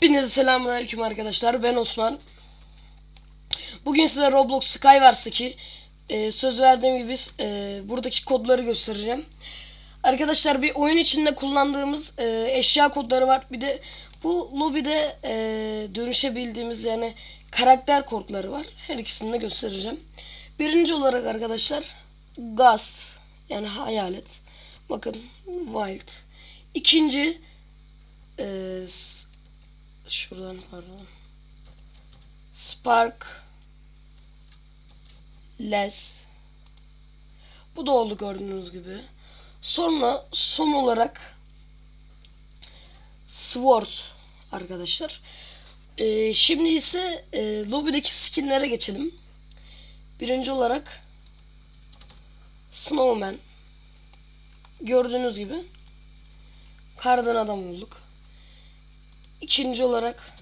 Hepinize selamünaleyküm arkadaşlar. Ben Osman. Bugün size Roblox Skywars'taki e, söz verdiğim gibi e, buradaki kodları göstereceğim. Arkadaşlar bir oyun içinde kullandığımız e, eşya kodları var. Bir de bu lobide e, dönüşebildiğimiz yani karakter kodları var. Her ikisini de göstereceğim. Birinci olarak arkadaşlar Ghost yani hayalet. Bakın Wild. İkinci e, s- şuradan pardon. Spark Less. Bu da oldu gördüğünüz gibi. Sonra son olarak Sword arkadaşlar. Ee, şimdi ise e, lobideki skinlere geçelim. Birinci olarak Snowman. Gördüğünüz gibi kardan adam olduk. İkinci olarak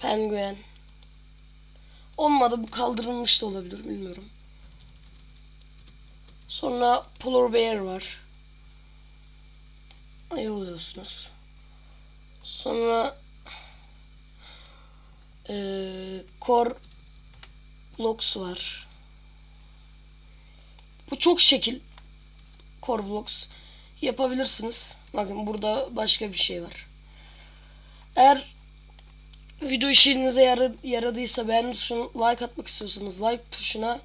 Penguen. Olmadı bu kaldırılmış da olabilir bilmiyorum. Sonra Polar Bear var. Ay oluyorsunuz. Sonra eee Core Blocks var. Bu çok şekil. Core Blocks yapabilirsiniz. Bakın burada başka bir şey var. Eğer video işinize yara- yaradıysa beğenme tuşuna like atmak istiyorsanız like tuşuna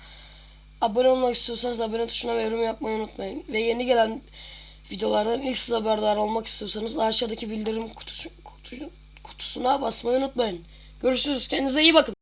abone olmak istiyorsanız abone tuşuna ve yorum yapmayı unutmayın. Ve yeni gelen videolardan ilk siz haberdar olmak istiyorsanız aşağıdaki bildirim kutusu, kutu- kutusuna basmayı unutmayın. Görüşürüz. Kendinize iyi bakın.